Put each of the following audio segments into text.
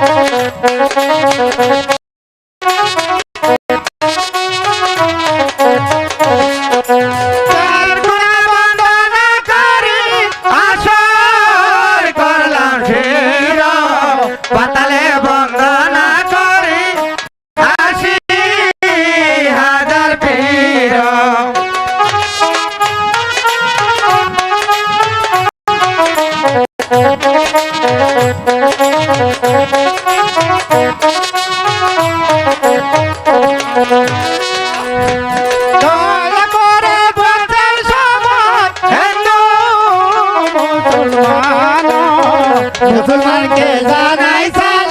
Thank you. মুসলমানকে জানাই সালাম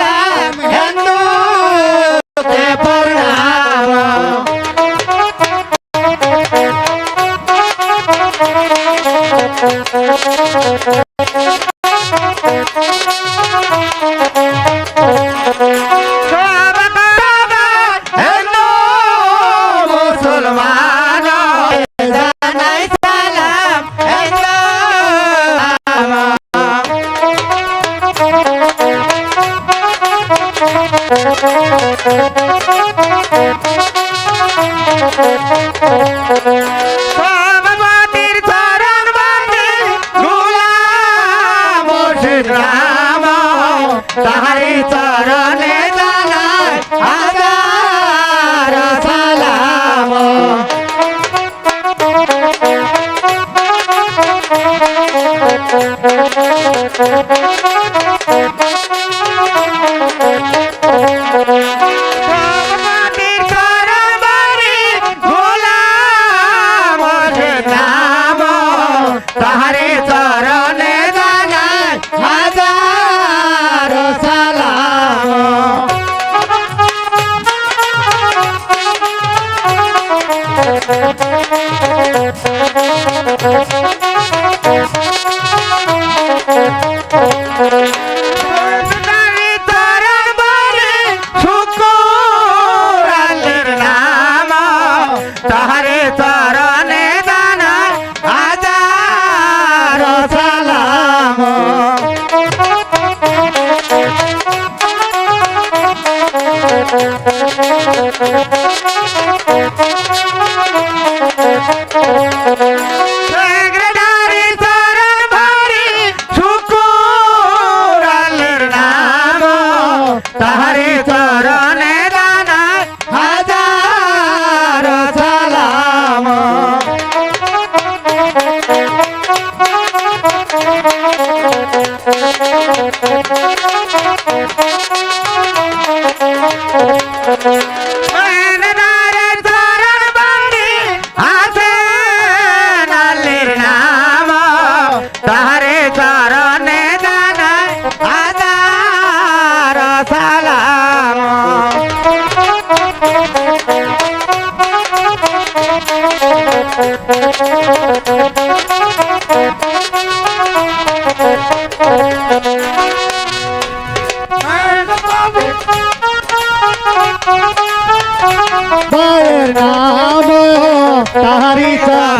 তাহারি চরণে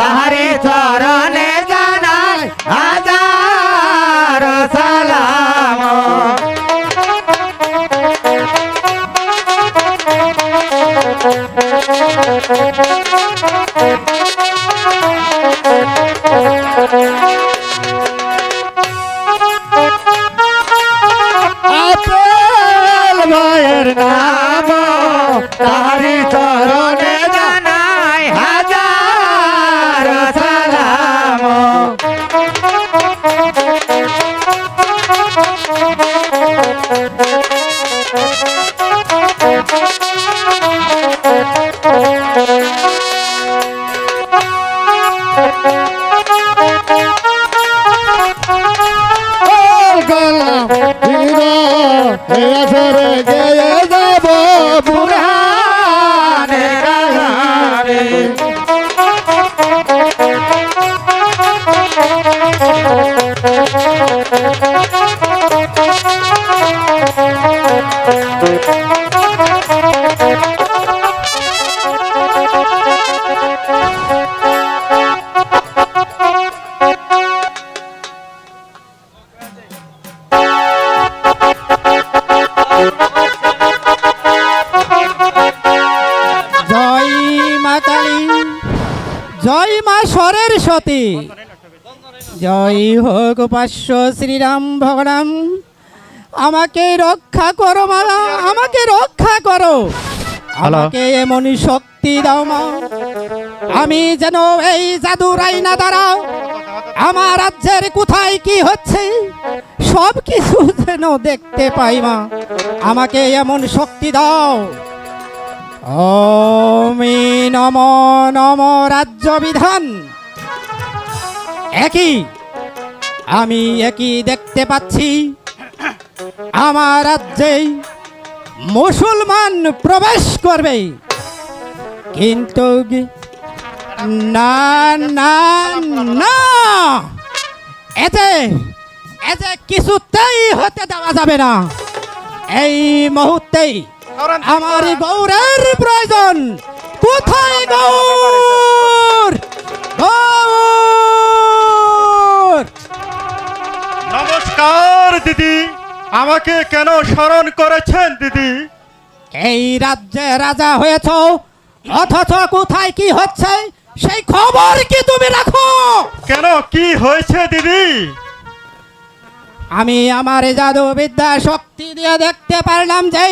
তাহারে চরণে জানাই হাজার সালাম। আপেল Hey, হোক শ্রীরাম ভগবান আমাকে রক্ষা করো মালা আমাকে রক্ষা করো। আমাকে এমন শক্তি দাও মা আমি যেন এই জাদু রাইনা দ্বারা আমার রাজ্যের কোথায় কি হচ্ছে সব কিছু যেন দেখতে পাই মা আমাকে এমন শক্তি দাও। অমি নম নম রাজ্য বিধান। একই। আমি একই দেখতে পাচ্ছি। আমার রাজ্যে মুসলমান প্রবেশ করবে। কিন্তু না না না। এতে এতে কিছুতেই হতে দেওয়া যাবে না। এই মুহূর্তেই আমার গৌরের প্রয়োজন। কোথায় গৌর? গৌর! নমস্কার দিদি। আমাকে কেন স্মরণ করেছেন দিদি? এই রাজ্যে রাজা হয়েছ অথচ কোথায় কি হচ্ছে সেই খবর কি তুমি রাখো? কেন কি হয়েছে দিদি? আমি আমার জাদু বিদ্যা শক্তি দিয়ে দেখতে পারলাম যে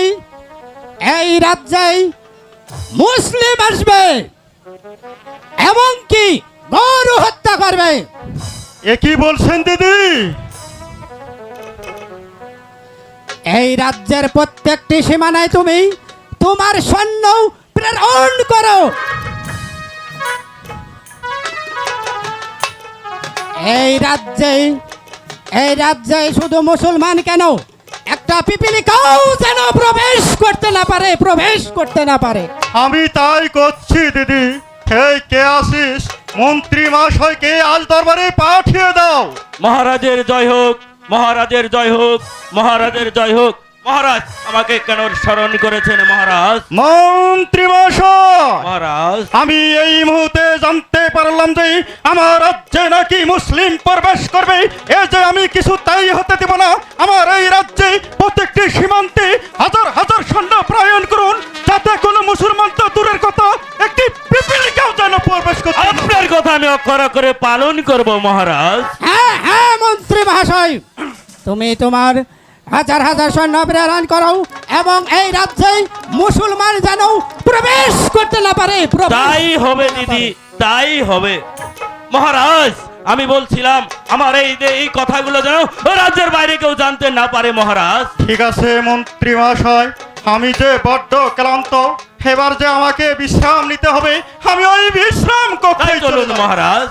এই রাজ্যে মুসলিম আসবে এবং কি গরু হত্যা করবে। এ কি বলছেন দিদি? এই রাজ্যের প্রত্যেকটি সীমানায় তুমি তোমার সৈন্য প্রেরণ করো। এই রাজ্যে এই রাজ্যে শুধু মুসলমান কেন? একটা পিপিলি পিপিলিকাও যেন প্রবেশ করতে না পারে প্রবেশ করতে না পারে। আমি তাই করছি দিদি। হে কে আসিস মন্ত্রী মহাশয়কে আজ দরবারে পাঠিয়ে দাও। মহারাজের জয় হোক। মহারাজের জয় হোক মহারাজের জয় হোক। মহারাজ আমাকে কেন স্মরণ করেছেন মহারাজ? মন্ত্রী মহারাজ। আমি এই মুহূর্তে জানতে পারলাম যে আমার রাজ্যে নাকি মুসলিম প্রবেশ করবে। এ যে আমি কিছু তাই হতে দেব না। আমার এই রাজ্যে প্রত্যেকটি সীমান্তে হাজার হাজার সৈন্য প্রায়ণ করুন যাতে কোনো মুসলমান তো দূরের কথা একটি পিপিলিকাও যেন প্রবেশ করতে আপনার কথা আমি অক্ষর করে পালন করব মহারাজ। হ্যাঁ হ্যাঁ মন্ত্রী মহাশয়। তুমি তোমার হাজার হাজার সৈন্য প্রেরণ করো এবং এই রাজ্যে মুসলমান যেন প্রবেশ করতে না পারে তাই হবে দিদি তাই হবে। মহারাজ আমি বলছিলাম আমার এই যে এই কথাগুলো যেন রাজ্যের বাইরে কেউ জানতে না পারে মহারাজ। ঠিক আছে মন্ত্রী মহাশয় আমি যে বড্ড ক্লান্ত এবার যে আমাকে বিশ্রাম নিতে হবে আমি ওই বিশ্রাম তাই চলুন মহারাজ।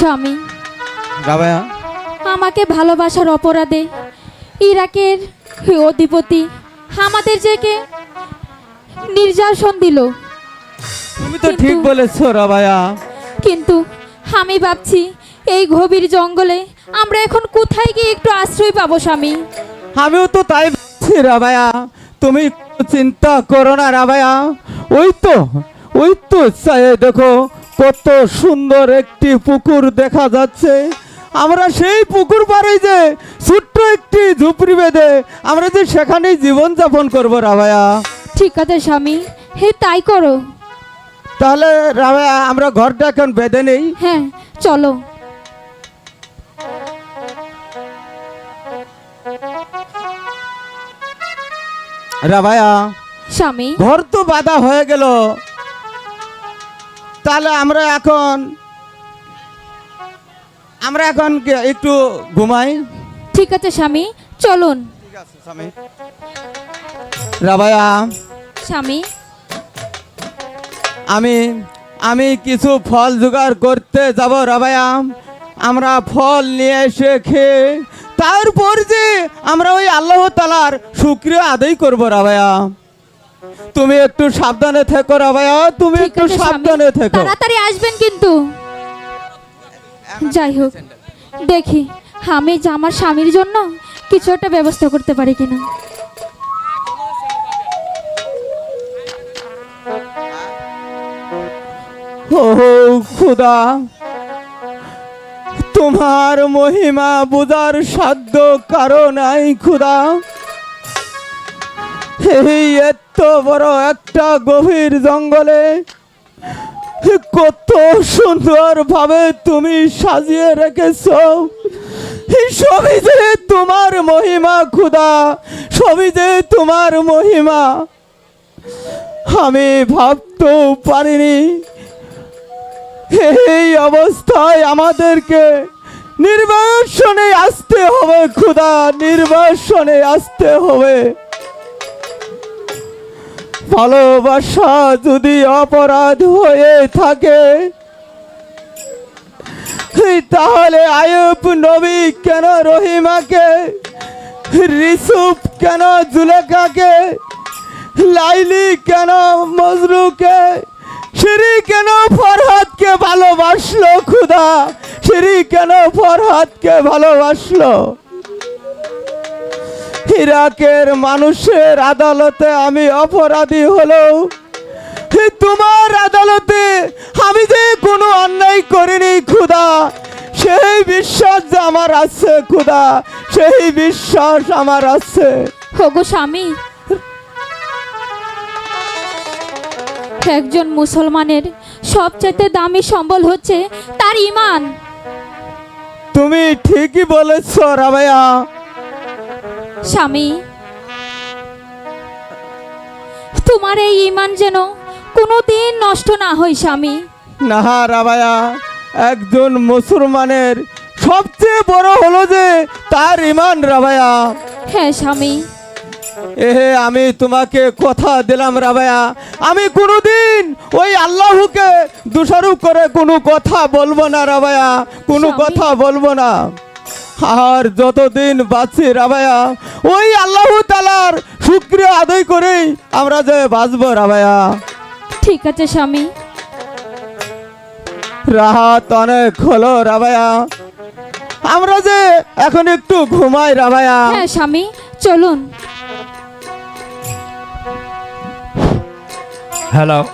স্বামী। গাবায়া আমাকে ভালোবাসার অপরাধে ইরাকের অধিপতি আমাদের জেকে নির্যাতন দিল। তুমি তো কিন্তু- ঠিক বলেছ রাবায়া। কিন্তু আমি ভাবছি এই গভীর জঙ্গলে আমরা এখন কোথায় গিয়ে একটু আশ্রয় পাবো স্বামী? আমিও তো তাই ভাবছি রাবায়া। তুমি চিন্তা করো না রাবায়া। ওই তো ওই তো চায়ে দেখো। কত সুন্দর একটি পুকুর দেখা যাচ্ছে। আমরা সেই পুকুর পাড়ে যে ছোট্ট একটি ঝুপড়ি বেঁধে আমরা যে সেখানেই জীবন যাপন করব রাবায়া ঠিক আছে স্বামী হে তাই করো। তাহলে রাবায়া আমরা ঘরটা এখন বেঁধে নেই। হ্যাঁ চলো। রাবায়া স্বামী। ঘর তো বাধা হয়ে গেল। তাহলে আমরা এখন আমরা এখন একটু ঘুমাই? ঠিক আছে স্বামী। চলুন। রাবায়া। স্বামী। আমি আমি কিছু ফল জোগাড় করতে যাব রাবায়া। আমরা ফল নিয়ে এসে খেয়ে তারপর যে আমরা ওই আল্লাহ তালার শুক্রিয়া আদায় করব রাবায়া। তুমি একটু সাবধানে থেকো রাবায়া তুমি একটু সাবধানে থেকো। তাড়াতাড়ি আসবেন কিন্তু। যাই হোক দেখি আমি আমার স্বামীর জন্য কিছু একটা ব্যবস্থা করতে পারি কিনা। ও খুদা তোমার মহিমা বুঝার সাধ্য কারণ নাই খুদা। এই এত বড় একটা গভীর জঙ্গলে কত সুন্দর ভাবে তুমি সাজিয়ে রেখেছ। সবই যে তোমার মহিমা, খুদা, সবই যে তোমার মহিমা, আমি ভাবতেও পারিনি। এই অবস্থায় আমাদেরকে নির্বাসনে আসতে হবে, খুদা, নির্বাসনে আসতে হবে। ভালোবাসা যদি অপরাধ হয়ে থাকে, তাহলে আয়ুব নবী কেন রহিমাকে, রিসুফ কেন জুলেখাকে, লাইলি কেন মজরুকে সিঁড়ি কেন ফরহাদকে ভালোবাসলো খুদা, সিঁড়ি কেন ফরহাদকে ভালোবাসলো? ইরাকের মানুষের আদালতে আমি অপরাধী হলেও তোমার আদালতে আমি যে কোনো অন্যায় করিনি খুদা সেই বিশ্বাস যে আমার আছে খুদা সেই বিশ্বাস আমার আছে। হগো স্বামী একজন মুসলমানের সবচাইতে দামি সম্বল হচ্ছে তার ইমান। তুমি ঠিকই বলেছ রাবায়া স্বামী তোমার এই ইমান যেন কোনোদিন নষ্ট না হয় স্বামী। না রাবায়া একজন মুসলমানের সবচেয়ে বড় হলো যে তার ইমান রাবায়া। হ্যাঁ স্বামী। এ আমি তোমাকে কথা দিলাম রাবায়া। আমি কোনোদিন ওই আল্লাহকে দোষারোপ করে কোনো কথা বলব না রাবায়া। কোনো কথা বলব না। আর যতদিন বাঁচি রাবায়া ওই আল্লাহ তালার শুক্রিয়া আদায় করেই আমরা যে বাঁচবো রাবায়া। ঠিক আছে স্বামী। রাহাত অনেক হলো রাবায়া। আমরা যে এখন একটু ঘুমাই রাবায়া। হ্যাঁ স্বামী চলুন। হ্যালো।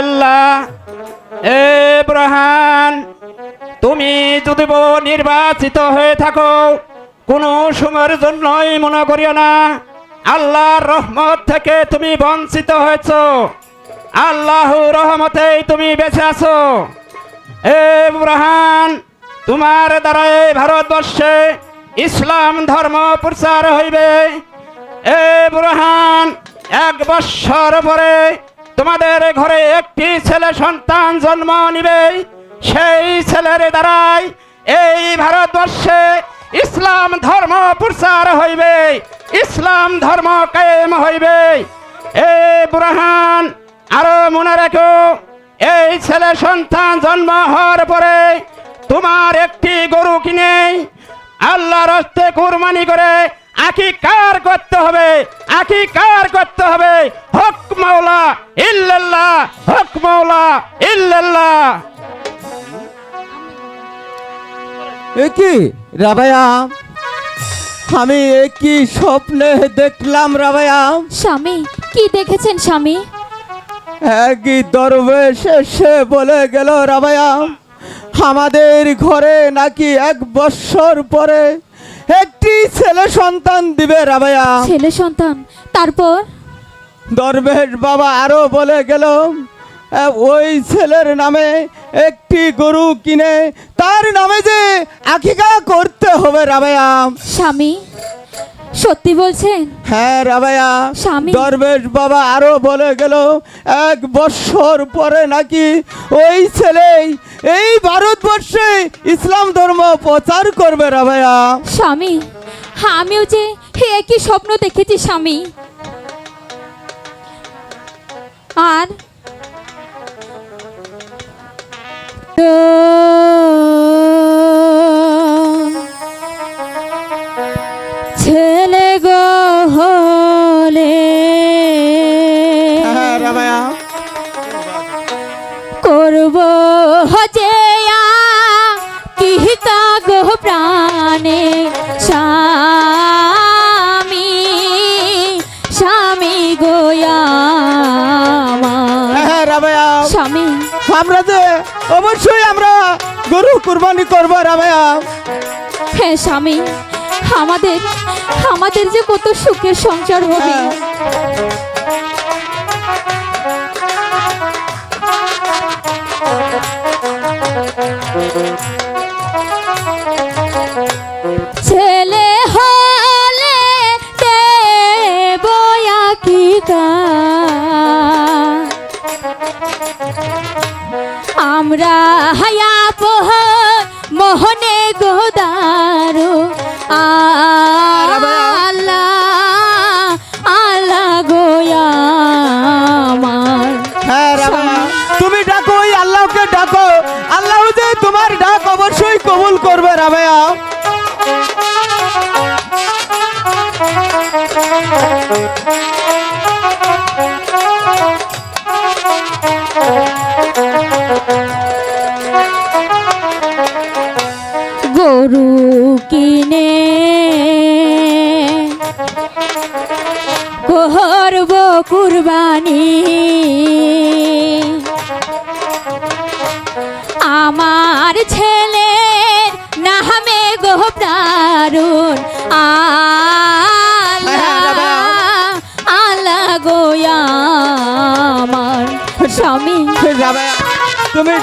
ইল্লাল্লাহ এ ব্রহান, তুমি যদি নির্বাচিত হয়ে থাকো, কোনো সময়ের জন্যই মনে করিও না। আল্লাহর রহমত থেকে তুমি বঞ্চিত হয়েছ। আল্লাহ রহমতেই তুমি বেঁচে আছো। এ ব্রহান, তোমার দ্বারা এই ভারতবর্ষে ইসলাম ধর্ম প্রচার হইবে। এ বুরহান, এক বৎসর পরে তোমাদের ঘরে একটি ছেলে সন্তান জন্ম নিবে, সেই ছেলের দ্বারাই এই ভারতবর্ষে ইসলাম ধর্ম প্রচার হইবে, ইসলাম ধর্ম কায়েম হইবে। এ বুরহান, আরও মনে রেখো, এই ছেলে সন্তান জন্ম হওয়ার পরে তোমার একটি গরু কিনে আল্লাহর হস্তে কুরবানি করে আকি কার করতে হবে আকি কার করতে হবে। হক মাওলা ইল্লাল্লাহ হক মাওলা ইল্লাল্লাহ। এ কি রাবায়া? আমি এ কি স্বপ্নে দেখলাম রাবায়া? স্বামী কি দেখেছেন স্বামী? একই দরবেশ এসে বলে গেল রাবায়া আমাদের ঘরে নাকি এক বৎসর পরে একটি ছেলে সন্তান দিবে রাবায়া। ছেলে সন্তান তারপর? দরবেশ বাবা আরও বলে গেল ওই ছেলের নামে একটি গরু কিনে তার নামে যে আকিকা করতে হবে রাবায়া। স্বামী সত্যি বলছেন? হ্যাঁ রাবায়া। স্বামী। দরবেশ বাবা আরও বলে গেল এক বৎসর পরে নাকি ওই ছেলেই এই ভারতবর্ষে ইসলাম ধর্ম প্রচার করবে রাবায়া স্বামী হ্যাঁ আমিও যে একই স্বপ্ন দেখেছি স্বামী। আর গরু কুরবানি করব রাবায়া হ্যাঁ স্বামী আমাদের আমাদের যে কত সুখের সংসার হবে। হ্যাঁ। ছেলে হলে দেবয়া কি আমরা হায়া করবে রাবায়া গরু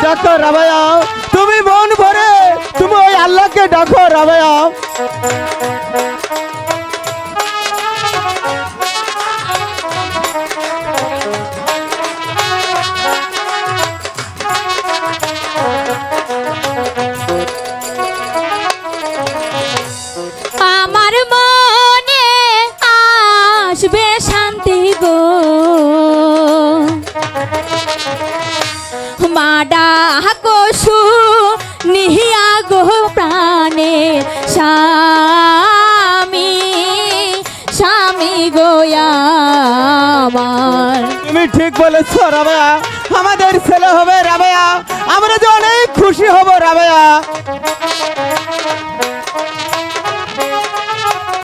ডাকো রাবায়া তুমি মন ভরে তুমি ওই আল্লাহকে ডাকো রাবায়া বলেছ রাবেয়া আমাদের ছেলে হবে রাবেয়া আমরা যে অনেক খুশি হব রাবেয়া